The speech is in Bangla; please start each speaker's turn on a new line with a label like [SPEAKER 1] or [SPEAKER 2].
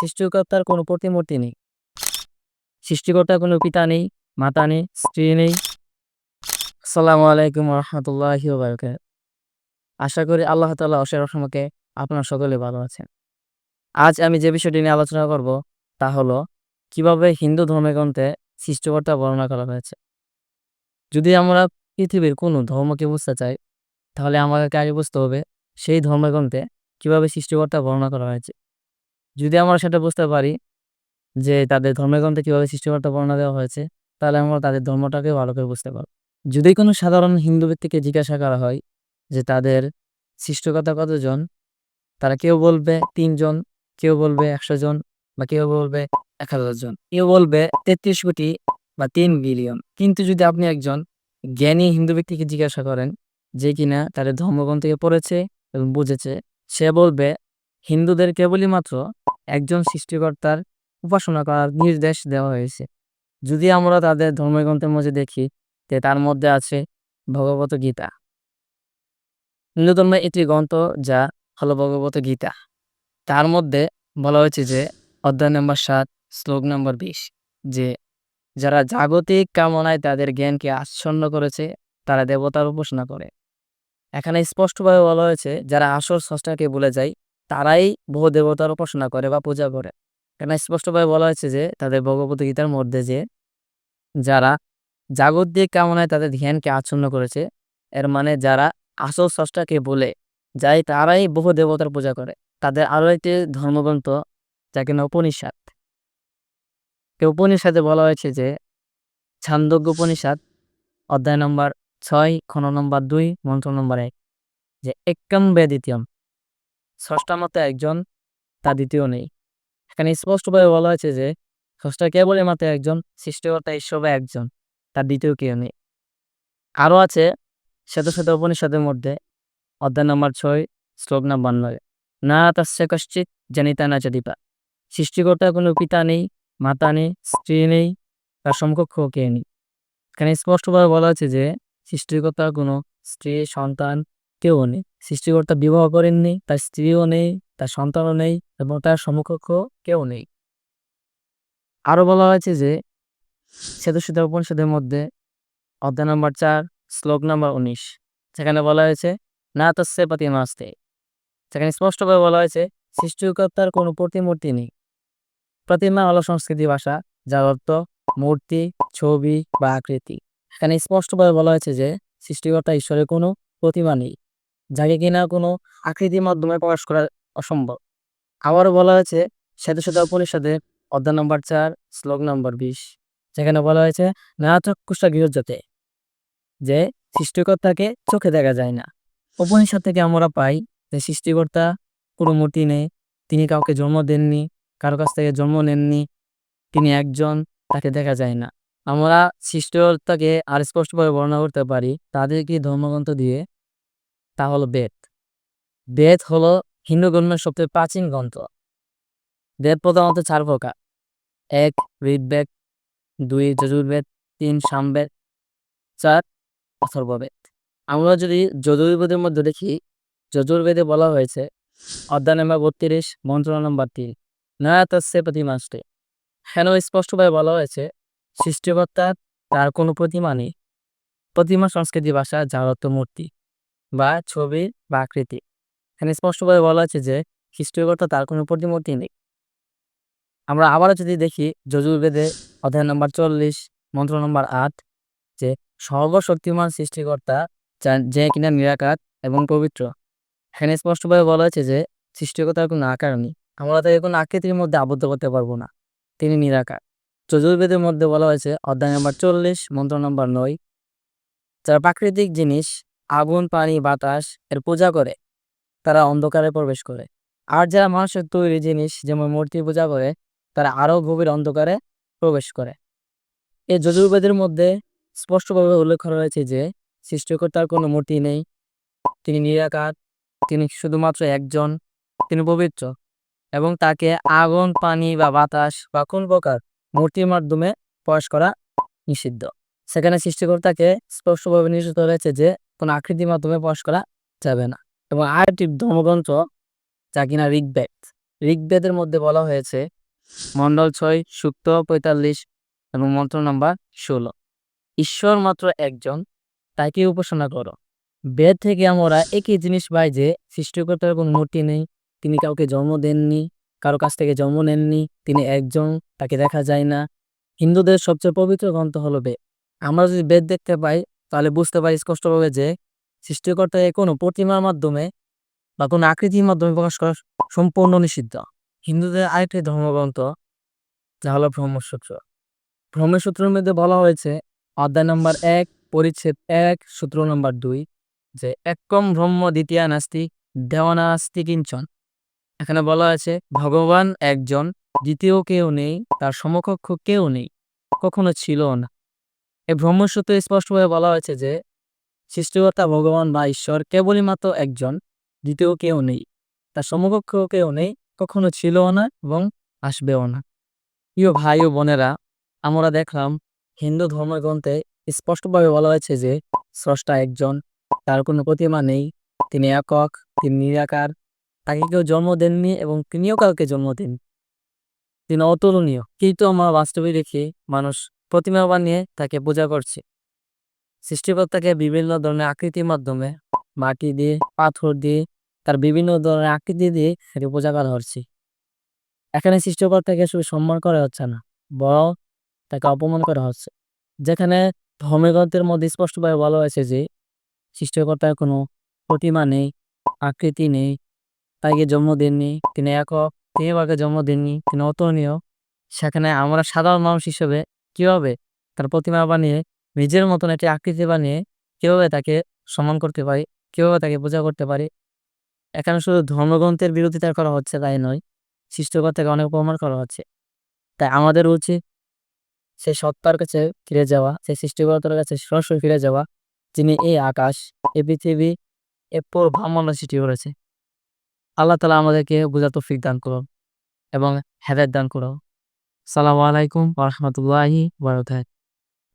[SPEAKER 1] সৃষ্টিকর্তার কোনো প্রতিমূর্তি নেই। সৃষ্টিকর্তার কোনো পিতা নেই, মাতা নেই, স্ত্রী নেই। আসসালামু আলাইকুম রহমতুল্লাহি আশা করি আল্লাহ তাআলা অশেষ রহমকে আপনার সকলে ভালো আছেন। আজ আমি যে বিষয়টি নিয়ে আলোচনা করব তা হলো, কীভাবে হিন্দু ধর্মগ্রন্থে সৃষ্টিকর্তা বর্ণনা করা হয়েছে। যদি আমরা পৃথিবীর কোনো ধর্মকে বুঝতে চাই, তাহলে আমাদেরকে আগে বুঝতে হবে, সেই ধর্মগ্রন্থে কীভাবে সৃষ্টিকর্তা বর্ণনা করা হয়েছে। যদি আমরা সেটা বুঝতে পারি যে তাদের ধর্মগ্রন্থে কীভাবে সৃষ্টিকর্তা বর্ণনা দেওয়া হয়েছে, তাহলে আমরা তাদের ধর্মটাকে ভালো করে বুঝতে পারব। যদি কোনো সাধারণ হিন্দু ব্যক্তিকে জিজ্ঞাসা করা হয় যে তাদের সৃষ্টিকর্তা কতজন, তারা কেউ বলবে তিনজন, কেউ বলবে একশো জন বা কেউ বলবে এক হাজার জন। কেউ বলবে তেত্রিশ কোটি বা তিন বিলিয়ন। কিন্তু যদি আপনি একজন জ্ঞানী হিন্দু ব্যক্তিকে জিজ্ঞাসা করেন যে কিনা তাদের ধর্মগ্রন্থকে পড়েছে এবং বুঝেছে, সে বলবে হিন্দুদের কেবলই মাত্র একজন সৃষ্টিকর্তার উপাসনা করার নির্দেশ দেওয়া হয়েছে। যদি আমরা তাদের ধর্মগ্রন্থের মধ্যে দেখি যে তার মধ্যে আছে ভগবত গীতা। হিন্দু ধর্মের একটি গ্রন্থ যা হলো ভগবত গীতা। তার মধ্যে বলা হয়েছে যে অধ্যায় নম্বর সাত, শ্লোক নম্বর বিশ, যে যারা জাগতিক কামনায় তাদের জ্ঞানকে আচ্ছন্ন করেছে, তারা দেবতার উপাসনা করে। এখানে স্পষ্টভাবে বলা হয়েছে, যারা আসল স্রষ্টাকে বলে যায় তারাই বহু দেবতার উপাসনা করে বা পূজা করে। এখানে স্পষ্টভাবে বলা হয়েছে যে, তাদের ভগবত গীতার মধ্যে যে, যারা জাগতিক কামনায় তাদের ধ্যানকে আচ্ছন্ন করেছে, এর মানে যারা আসল স্রষ্টাকে বলে যায়, তারাই বহু দেবতার পূজা করে। তাদের আরও একটি ধর্মগ্রন্থ যা কিনা উপনিষাদ। উপনিষদে বলা হয়েছে যে, ছান্দোগ্য উপনিষাদ, অধ্যায় নম্বর ছয় খন নম্বর দুই, মন্ত্র নম্বর এক, যে একম বেদিত্যম ষষ্ঠা মতে একজন, তা দ্বিতীয় নেই। এখানে স্পষ্টভাবে বলা হয়েছে যে, ষষ্ঠা কেবলই মাত্র একজন, সৃষ্টিকর্তা ঈশ্বর একজন তার দ্বিতীয় কেউ নেই। আরও আছে শ্বেত শ্বেত উপনিষদের মধ্যে, অধ্যায় নম্বর ছয়, শ্লোক নম্বর নয়। না তাস্য কশ্চিত জানিতা না চাদিপা সৃষ্টিকর্তার কোনো পিতা নেই, মাতা নেই, স্ত্রী নেই, তার সমকক্ষ কে নেই। এখানে স্পষ্টভাবে বলা আছে যে সৃষ্টিকর্তার কোনো স্ত্রী, সন্তান কেউ নেই। সৃষ্টিকর্তা বিবাহ করেননি, তার স্ত্রীও নেই, তার সন্তানও নেই এবং তার সমকক্ষ কেউ নেই। আরও বলা হয়েছে যে সেতু উপনিষদের মধ্যে অধ্যায় নম্বর চার, শ্লোক নম্বর উনিশ সেখানে বলা হয়েছে, না তস্যে পাতি মাস্তে সেখানে স্পষ্টভাবে বলা হয়েছে, সৃষ্টিকর্তার কোনো প্রতিমূর্তি নেই। প্রতিমা হলো সংস্কৃতি ভাষা, যার অর্থ মূর্তি, ছবি বা আকৃতি। এখানে স্পষ্টভাবে বলা হয়েছে যে, সৃষ্টিকর্তা ঈশ্বরের কোনো প্রতিমা নেই। যাকে কিনা কোনো আকৃতির মাধ্যমে প্রকাশ করা অসম্ভব। আবারও বলা হয়েছে সেতু সেতু উপনিষদে অধ্যায় নম্বর চার, শ্লোক নম্বর বিশ, যেখানে বলা হয়েছে না চক্ষুষা যে সৃষ্টিকর্তাকে চোখে দেখা যায় না। উপনিষদ থেকে আমরা পাই যে সৃষ্টিকর্তা কোনো মূর্তি নেই, তিনি কাউকে জন্ম দেননি, কারও কাছ থেকে জন্ম নেননি, তিনি একজন, তাকে দেখা যায় না। আমরা সৃষ্টিকর্তাকে আর স্পষ্টভাবে বর্ণনা করতে পারি তাদের কি ধর্মগ্রন্থ দিয়ে তা হলো বেদ। বেদ হলো হিন্দু ধর্মের সবচেয়ে প্রাচীন গ্রন্থ। বেদ প্রধানত চার প্রকার। এক, ঋগ্বেদ। দুই যজুর্বেদ তিন, সামবেদ। চার, অথর্ববেদ। আমরা যদি যজুর্বেদের মধ্যে দেখি যজুর্বেদে বলা হয়েছে, অধ্যায় নম্বর বত্রিশ, মন্ত্র নম্বর তিন। নয়াতস্যে প্রতিমাসটি হেন স্পষ্টভাবে বলা হয়েছে সৃষ্টিকর্তার তার কোনো প্রতিমা নেই। প্রতিমা সংস্কৃতি ভাষা, যার অর্থ মূর্তি। বা ছবি বা আকৃতি। এখানে স্পষ্টভাবে বলা হয়েছে যে সৃষ্টিকর্তা তার কোনো প্রতিমূর্তি নেই। আমরা আবারও যদি দেখি যজুর্বেদে অধ্যায় নম্বর চল্লিশ, মন্ত্র নম্বর আট, যে সর্বশক্তিমান সৃষ্টিকর্তা যে কিনা নিরাকার এবং পবিত্র। এখানে স্পষ্টভাবে বলা হয়েছে যে সৃষ্টিকর্তার কোনো আকার নেই। আমরা তাকে কোনো আকৃতির মধ্যে আবদ্ধ করতে পারব না। তিনি নিরাকার। চতুর্বেদের মধ্যে বলা হয়েছে অধ্যায় নম্বর চল্লিশ, মন্ত্র নম্বর নয়। যারা প্রাকৃতিক জিনিস আগুন, পানি, বাতাস এর পূজা করে। তারা অন্ধকারে প্রবেশ করে। আর যারা মানুষের তৈরি জিনিস, যেমন মূর্তি পূজা করে, তারা আরও গভীর অন্ধকারে প্রবেশ করে। এই যজুর্বেদের মধ্যে স্পষ্টভাবে উল্লেখ করা হয়েছে যে, সৃষ্টিকর্তার কোনো মূর্তি নেই। তিনি নিরাকার, তিনি শুধুমাত্র একজন, তিনি পবিত্র। এবং তাকে আগুন, পানি বা বাতাস বা কোন প্রকার মূর্তির মাধ্যমে প্রকাশ করা নিষিদ্ধ। সেখানে সৃষ্টিকর্তাকে স্পষ্টভাবে নিষিদ্ধ রয়েছে যে কোনো আকৃতির মাধ্যমে প্রকাশ করা যাবে না। এবং আরেকটি ধর্মগ্রন্থ যা কিনা ঋগ্বেদ। ঋগ্বেদের মধ্যে বলা হয়েছে মণ্ডল ছয়, সুক্ত পঁয়তাল্লিশ এবং মন্ত্র নাম্বার ষোলো। ঈশ্বর মাত্র একজন তাকে উপাসনা করো। বেদ থেকে আমরা একই জিনিস পাই যে, সৃষ্টিকর্তার কোনো মূর্তি নেই, তিনি কাউকে জন্ম দেননি, কারও কাছ থেকে জন্ম নেননি, তিনি একজন, তাকে দেখা যায় না। হিন্দুদের সবচেয়ে পবিত্র গ্রন্থ হলো বেদ। আমরা যদি বেদ দেখতে পাই তাহলে বুঝতে পারি স্পষ্টভাবে যে সৃষ্টিকর্তাকে কোনো প্রতিমার মাধ্যমে বা কোনো আকৃতির মাধ্যমে প্রকাশ করা সম্পূর্ণ নিষিদ্ধ। হিন্দুদের আরেকটি ধর্মগ্রন্থ যা হলো ব্রহ্মসূত্র। ব্রহ্মসূত্রের মধ্যে বলা হয়েছে, অধ্যায় নম্বর এক, পরিচ্ছেদ এক, সূত্র নম্বর দুই, যে একম ব্রহ্ম দ্বিতীয় নাস্তি দেওয়ানাস্তি কিঞ্চন। এখানে বলা হয়েছে, ভগবান একজন, দ্বিতীয় কেউ নেই, তার সমকক্ষ কেউ নেই, কখনো ছিল না। এই ব্রহ্মসূত্রে স্পষ্টভাবে বলা হয়েছে যে, সৃষ্টিকর্তা ভগবান বা ঈশ্বর কেবলই মাত্র একজন, দ্বিতীয় কেউ নেই। তার সমকক্ষ কেউ নেই, কখনো ছিলও না এবং আসবেও না। প্রিয় ভাই ও বোনেরা, আমরা দেখলাম হিন্দু ধর্মগ্রন্থে স্পষ্টভাবে বলা হয়েছে যে, স্রষ্টা একজন, তার কোনো প্রতিমা নেই, তিনি একক, তিনি নিরাকার, তাকে কেউ জন্ম দেননি এবং তিনিও কাউকে জন্ম দেন তিনি অতুলনীয়। কিন্তু আমরা বাস্তবে দেখি মানুষ প্রতিমা বানিয়ে তাকে পূজা করছে। সৃষ্টিকর্তাকে বিভিন্ন ধরনের আকৃতির মাধ্যমে মাটি দিয়ে, পাথর দিয়ে, তার বিভিন্ন ধরনের আকৃতি দিয়ে সেটি পূজা করা হচ্ছে। এখানে সৃষ্টিকর্তাকে শুধু সম্মান করা হচ্ছে না, বরং তাকে অপমান করা হচ্ছে। যেখানে ধর্মগ্রন্থের মধ্যে স্পষ্টভাবে বলা হয়েছে যে, সৃষ্টিকর্তার কোনো প্রতিমা নেই, আকৃতি নেই তাকে জন্ম দেননি, তিনি একক, তিনি কাউকে জন্ম দেননি, তিনি অতুলনীয়। সেখানে আমরা সাধারণ মানুষ হিসেবে কীভাবে তার প্রতিমা বানিয়ে, নিজের মতন একটি আকৃতি বানিয়ে কীভাবে তাকে সম্মান করতে পারি, কীভাবে তাকে পূজা করতে পারি? এখানে শুধু ধর্মগ্রন্থের বিরোধিতা করা হচ্ছে তাই নয়, সৃষ্টিকর্তাকে অনেক অপমান করা হচ্ছে। তাই আমাদের উচিত সেই সত্তার কাছে ফিরে যাওয়া, সেই সৃষ্টিকর্তার কাছে সরাসরি ফিরে যাওয়া, যিনি এই আকাশ, এই পৃথিবী, এ পুরো ব্রহ্মাণ্ড সৃষ্টি করেছে। আল্লাহ তালা আমাদেরকে বোঝা তৌফিক দান করুন এবং হেদায়ত দান করুন। সালামু আলাইকুম রহমতুল্লাহি বারকাত